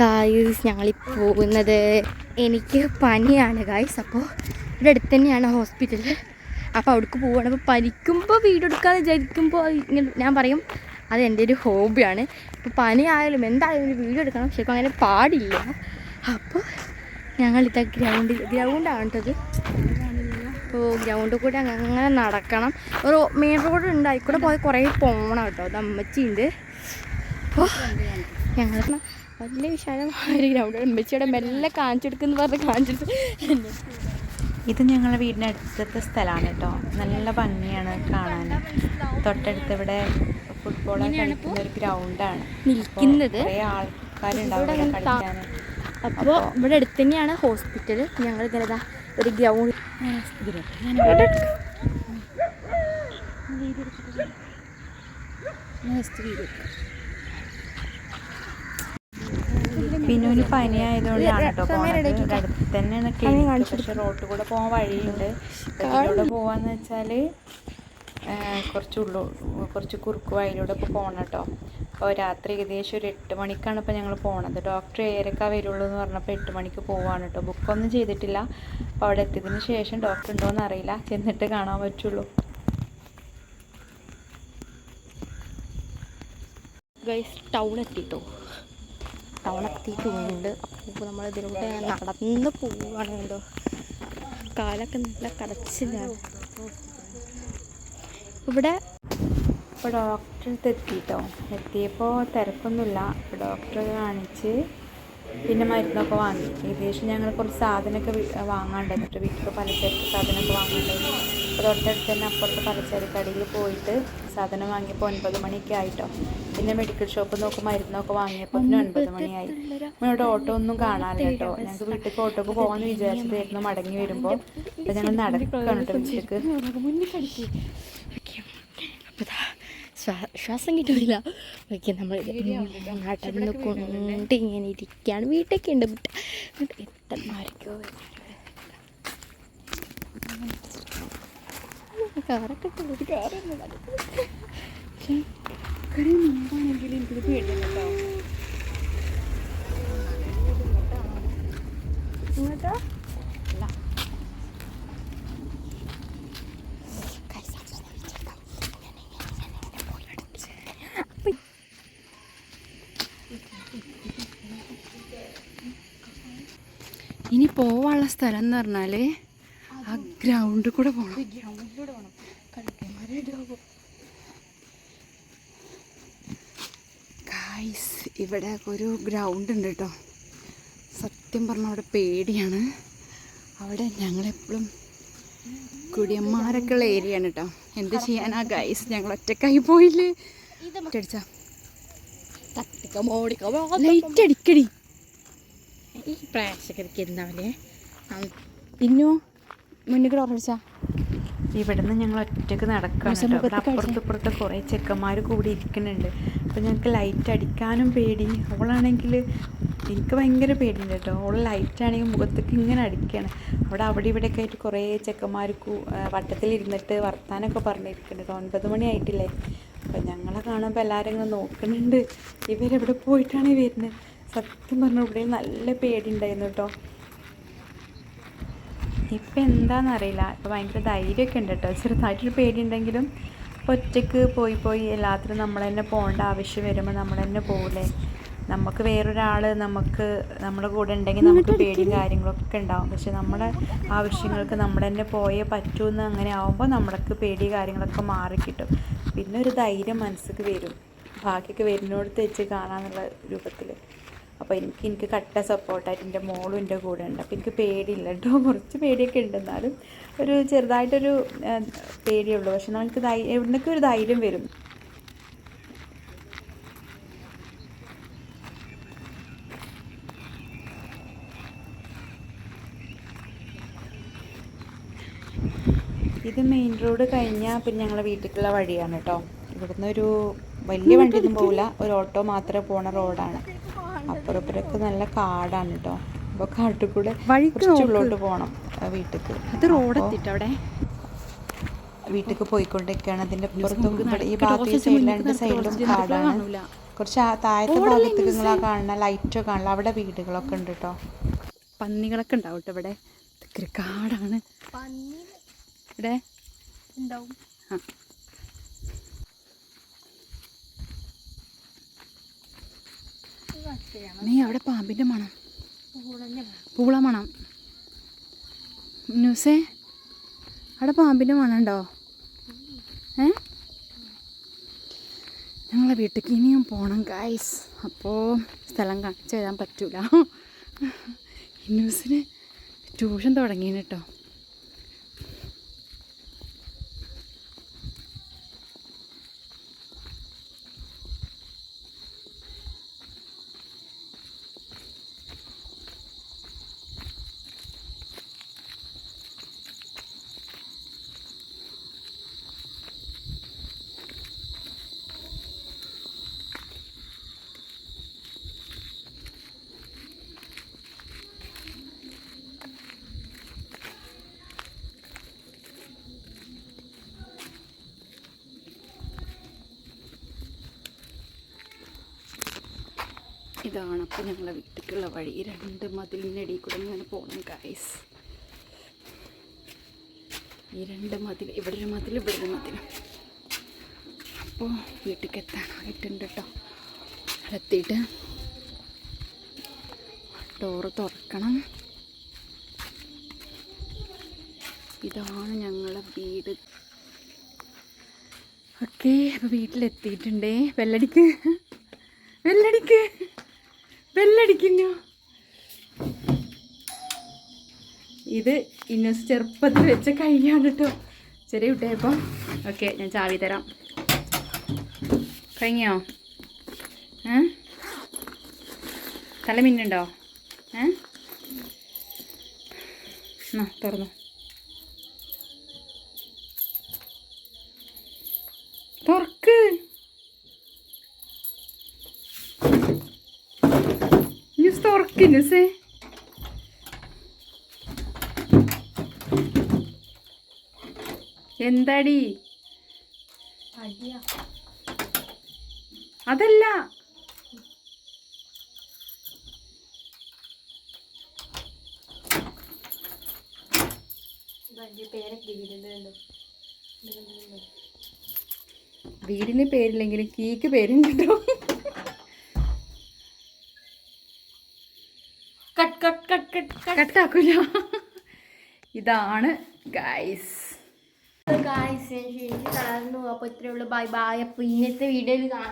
Guys ഞങ്ങളിപ്പോൾ പോകുന്നത് എനിക്ക് പനിയാണ് ഗായ്സ് അപ്പോൾ ഇവിടെ അടുത്ത് തന്നെയാണ് ഹോസ്പിറ്റൽ അപ്പോൾ അവിടേക്ക് പോവുകയാണ് അപ്പോൾ പനിക്കുമ്പോൾ വീഡിയോ എടുക്കാന്ന് വിചാരിക്കുമ്പോൾ ഇങ്ങനെ ഞാൻ പറയും അത് എന്റെ ഒരു ഹോബിയാണ് ഇപ്പോൾ പനിയായാലും എന്തായാലും ഒരു വീഡിയോ എടുക്കണം. ശരിക്കും അങ്ങനെ പാടില്ല. അപ്പോൾ ഞങ്ങളിതാ ഗ്രൗണ്ടിൽ ഗ്രൗണ്ടാണ് കേട്ടത് അപ്പോൾ ഗ്രൗണ്ടിൽ കൂടി അങ്ങനെ നടക്കണം. ഒരു മെയിൻ റോഡ് ഉണ്ട് അതിൽ പോയി കുറേ പോകണം കേട്ടോ. അത് അമ്മച്ചിയുണ്ട്. അപ്പോൾ ഞങ്ങൾ വലിയ വിശാലമായ ഒരു ഗ്രൗണ്ട് അമ്മച്ചിയുടെ മെല്ലെ കാണിച്ചെടുക്കുന്നു പറഞ്ഞ് കാണിച്ചെടുത്ത്. ഇത് ഞങ്ങളുടെ വീടിന്റെ അടുത്തത്തെ സ്ഥലമാണ് കേട്ടോ. നല്ല ഭംഗിയാണ് കാണാൻ. തൊട്ടടുത്ത് ഇവിടെ ഫുട്ബോൾ കളിക്കുന്ന ഒരു ഗ്രൗണ്ടാണ് നിൽക്കുന്നത്. അപ്പോൾ ഇവിടെ അടുത്ത് തന്നെയാണ് ഹോസ്പിറ്റൽ ഞങ്ങൾ ഇങ്ങനെ ഒരു ഗ്രൗണ്ട് ഞാൻ ഒരു പനി ആയതുകൊണ്ടാണ് കേട്ടോ അടുത്ത് തന്നെയാണ് ക്ലിനിക്ക് പക്ഷെ റോട്ടിൽ കൂടെ പോകാൻ വഴിയുണ്ട്. ഇതിലൂടെ പോവാന്ന് വെച്ചാൽ കുറച്ച് ഉള്ളു കുറച്ച് കുറുക്ക് വഴിയിലൂടെ ഇപ്പോൾ പോകണം കേട്ടോ. അപ്പോൾ രാത്രി ഏകദേശം ഒരു എട്ട് മണിക്കാണ് ഇപ്പോൾ ഞങ്ങൾ പോണത്. ഡോക്ടർ ഏരൊക്കെ വരുള്ളൂ എന്ന് പറഞ്ഞപ്പോൾ എട്ട് മണിക്ക് പോവാണ് കേട്ടോ. ബുക്കൊന്നും ചെയ്തിട്ടില്ല. അപ്പോൾ അവിടെ എത്തിയതിന് ശേഷം ഡോക്ടർ ഉണ്ടോ എന്ന് അറിയില്ല. ചെന്നിട്ട് കാണാൻ പറ്റുള്ളൂ. Guys town എത്തിട്ടോ? ടൗൺ എത്തിയിട്ടുണ്ട് അപ്പോൾ നമ്മൾ ഇതിലൂടെ നടന്ന് പോവുകയാണ് കണ്ടോ കാലൊക്കെ നല്ല കടച്ചിലാണ് ഇവിടെ ഇപ്പോൾ ഡോക്ടറെ അടുത്ത് എത്തിട്ടോ. എത്തിയപ്പോൾ തിരക്കൊന്നുമില്ല. അപ്പോൾ ഡോക്ടറെ കാണിച്ച് പിന്നെ മരുന്നൊക്കെ വാങ്ങി. ഏകദേശം ഞങ്ങൾ കുറച്ച് സാധനമൊക്കെ വാങ്ങാണ്ടായിരുന്നു വീട്ടിൽ പലചരക്ക് സാധനമൊക്കെ വാങ്ങാണ്ടായിരുന്നു അപ്പോൾ തൊട്ടടുത്ത് തന്നെ അപ്പുറത്ത് പലചരക്ക് കടയിൽ പോയിട്ട് സാധനം വാങ്ങിയപ്പോൾ ഒൻപത് മണിയൊക്കെ ആയിട്ടോ. പിന്നെ മെഡിക്കൽ ഷോപ്പ് നോക്കും മരുന്നൊക്കെ വാങ്ങിയപ്പോൾ പിന്നെ ഒൻപത് മണിയായി. ഇവിടെ ഓട്ടോ ഒന്നും കാണാനില്ല കേട്ടോ. ഞങ്ങൾക്ക് വീട്ടിൽ ഓട്ടോക്ക് പോകാമെന്ന് വിചാരിച്ചതായിരുന്നു മടങ്ങി വരുമ്പോൾ. അപ്പം ഞങ്ങൾ നടക്കുകയാണ് കേട്ടോ ശ്വാസം കിട്ടുന്നില്ല. ഓക്കെ നമ്മൾ നടന്ന് കൊണ്ട് ഇങ്ങനെ ഇരിക്കുകയാണ്. വീട്ടൊക്കെ ഉണ്ട്. എത്ര എത്തന്മാരൊക്കെ കാറൊക്കെ ഒരു കാറൊന്നും ഇങ്ങോട്ടോ ഇനി പോവാനുള്ള സ്ഥലം എന്ന് പറഞ്ഞാൽ ആ ഗ്രൗണ്ടിൽ കൂടെ പോകണം ഗായ്സ് ഇവിടെ ഒരു ഗ്രൗണ്ട് ഉണ്ട് കേട്ടോ. സത്യം പറഞ്ഞാൽ അവിടെ പേടിയാണ്. അവിടെ ഞങ്ങളെപ്പോഴും കുടിയന്മാരൊക്കെ ഉള്ള ഏരിയ ആണ് കേട്ടോ. എന്ത് ചെയ്യാനാ ഗൈസ് ഞങ്ങൾ ഒറ്റക്കായി പോയില്ലേ? അടിച്ചാ ലൈറ്റ് ഈ പ്രേക്ഷകർക്ക് എന്താവല്ലേ പിന്നോ? മുന്നിൽ കൂടെ ഉറപ്പിച്ചാ. ഇവിടുന്ന് ഞങ്ങൾ ഒറ്റയ്ക്ക് നടക്കാൻ കേട്ടോ. ഇവിടെ അപ്പുറത്ത് ഇപ്പുറത്ത് കുറേ ചെക്കന്മാർ കൂടി ഇരിക്കുന്നുണ്ട്. അപ്പോൾ ഞങ്ങൾക്ക് ലൈറ്റ് അടിക്കാനും പേടി. അവളാണെങ്കിൽ എനിക്ക് ഭയങ്കര പേടിയുണ്ട് കേട്ടോ. അവൾ ലൈറ്റാണെങ്കിൽ മുഖത്തേക്ക് ഇങ്ങനെ അടിക്കുകയാണ് അവിടെ അവിടെ ഇവിടെയൊക്കെ ആയിട്ട് കുറേ ചെക്കന്മാർ വട്ടത്തിലിരുന്നിട്ട് വർത്താനൊക്കെ പറഞ്ഞിരിക്കുന്നുണ്ട് ഒൻപത് മണി ആയിട്ടില്ലേ. അപ്പോൾ ഞങ്ങളെ കാണുമ്പോൾ എല്ലാവരും ഇങ്ങനെ നോക്കുന്നുണ്ട്. ഇവരെവിടെ പോയിട്ടാണ് ഈ വരുന്നത്? സത്യം പറഞ്ഞ ഇവിടെ നല്ല പേടിയുണ്ടായിരുന്നു കേട്ടോ. ഇപ്പം എന്താണെന്നറിയില്ല ഇപ്പം ഭയങ്കര ധൈര്യമൊക്കെ ഉണ്ട് കേട്ടോ ചെറുതായിട്ടൊരു പേടിയുണ്ടെങ്കിലും ഇപ്പോൾ ഒറ്റയ്ക്ക് പോയി പോയി എല്ലാത്തിനും നമ്മൾ തന്നെ പോകേണ്ട ആവശ്യം വരുമ്പോൾ നമ്മൾ തന്നെ പോകില്ലേ നമുക്ക് വേറൊരാൾ നമുക്ക് നമ്മുടെ കൂടെ ഉണ്ടെങ്കിൽ നമുക്ക് പേടിയും കാര്യങ്ങളൊക്കെ ഉണ്ടാവും. പക്ഷെ നമ്മുടെ ആവശ്യങ്ങൾക്ക് നമ്മൾ തന്നെ പോയേ പറ്റൂ എന്ന് അങ്ങനെ ആവുമ്പോൾ നമ്മൾക്ക് പേടി കാര്യങ്ങളൊക്കെ മാറിക്കിട്ടും പിന്നെ ഒരു ധൈര്യം മനസ്സിക്ക് വരും. ബാക്കിയൊക്കെ വരുന്നോടത്ത് വെച്ച് കാണാമെന്നുള്ള രൂപത്തിൽ അപ്പോൾ എനിക്ക് എനിക്ക് കട്ട സപ്പോർട്ടായിട്ട് എന്റെ മോളും എന്റെ കൂടെ ഉണ്ട്. അപ്പോൾ എനിക്ക് പേടിയില്ല കേട്ടോ. കുറച്ച് പേടിയൊക്കെ ഉണ്ട്. എന്നാലും ഒരു ചെറുതായിട്ടൊരു പേടിയുള്ളൂ. പക്ഷെ നമുക്ക് ധൈര്യം എവിടുന്നൊക്കെ ഒരു ധൈര്യം വരും. ഇത് മെയിൻ റോഡ് കഴിഞ്ഞാൽ പിന്നെ ഞങ്ങളെ വീട്ടിലേക്കുള്ള വഴിയാണ് കേട്ടോ. ഇവിടുന്ന് ഒരു വലിയ വണ്ടിയൊന്നും പോകില്ല ഒരു ഓട്ടോ മാത്രമേ പോണ റോഡാണ് അപ്പുറം ഇപ്പുറമൊക്കെ നല്ല കാടാണ് കേട്ടോ അപ്പോൾ കാട്ടിൽ കൂടെ ഉള്ളോട്ട് പോകണം വീട്ടിലേക്ക് അത് റോഡ് എത്തിട്ടോ അവിടെ? വീട്ടിലേക്ക് പോയിക്കൊണ്ടിരിക്കുകയാണ് അതിന്റെ പുറത്തും ഈ ഭാഗത്ത് ഈ രണ്ട് സൈഡിലും കാടാണ്. കുറച്ച് ആ താഴത്തെ ഭാഗത്തേക്ക് നിങ്ങൾ ആ കാണുന്ന ലൈറ്റൊക്കെ കാണില്ല അവിടെ വീടുകളൊക്കെ ഉണ്ട് കേട്ടോ പന്നികളൊക്കെ ഉണ്ടാവും കേട്ടോ ഇവിടെ. കാടാണ്. ഇവിടെ? ഉണ്ടാവും. ആ. നീ അവിടെ പാമ്പിന്റെ മണം. പൂള മണം ന്യൂസേ അവിടെ പാമ്പിന്റെ ഉണ്ടോ ഏ? ഞങ്ങളെ വീട്ടിലേക്ക് ഇനിയും പോകണം ഗായ്സ് അപ്പോൾ സ്ഥലം കാണിച്ചു തരാൻ പറ്റൂല. ന്യൂസിന് ട്യൂഷൻ തുടങ്ങിയാണ് ഇതാണ് അപ്പോൾ ഞങ്ങളെ വീട്ടിലേക്കുള്ള വഴി. രണ്ട് മതിലിനടിയിൽ കൂടെ ഇങ്ങനെ പോകണം ഗൈസ് ഈ രണ്ട് മതിൽ ഇവിടെ ഒരു മതിൽ ഇവിടെ ഒരു മതിൽ. അപ്പോൾ വീട്ടിലേക്ക് എത്താനായിട്ടുണ്ട് കേട്ടോ എത്തിയിട്ട് ഡോറ് തുറക്കണം. ഇതാണ് ഞങ്ങളെ വീട്. ഓക്കെ അപ്പോൾ വീട്ടിലെത്തിയിട്ടുണ്ടേ. വെല്ലടിക്ക് വെല്ലടിക്ക് വെല്ലടിക്കുന്നു ഇത് ഇന്നസ് ചെറുപ്പത്തിൽ വെച്ച കൈയാണ് കേട്ടോ ചെറിയ കുട്ടിയപ്പം ഓക്കെ ഞാൻ ചാവി തരാം. കഴിഞ്ഞോ? തല മിന്നുണ്ടോ? ഏ? എന്നാ തുറന്നു. News eh? എന്താടി? അതല്ല. വീടിന് പേരില്ലെങ്കിലും കീക്ക് പേരും കട്ട്. കട്ടാക്കൂല. ഇതാണ് ഗൈസ് ഗായ്സ് എനിക്ക് തളർന്നു. അപ്പോൾ ഇത്രയുള്ള ബൈ ബൈ അപ്പോൾ ഇന്നത്തെ വീഡിയോയിൽ കാണാം.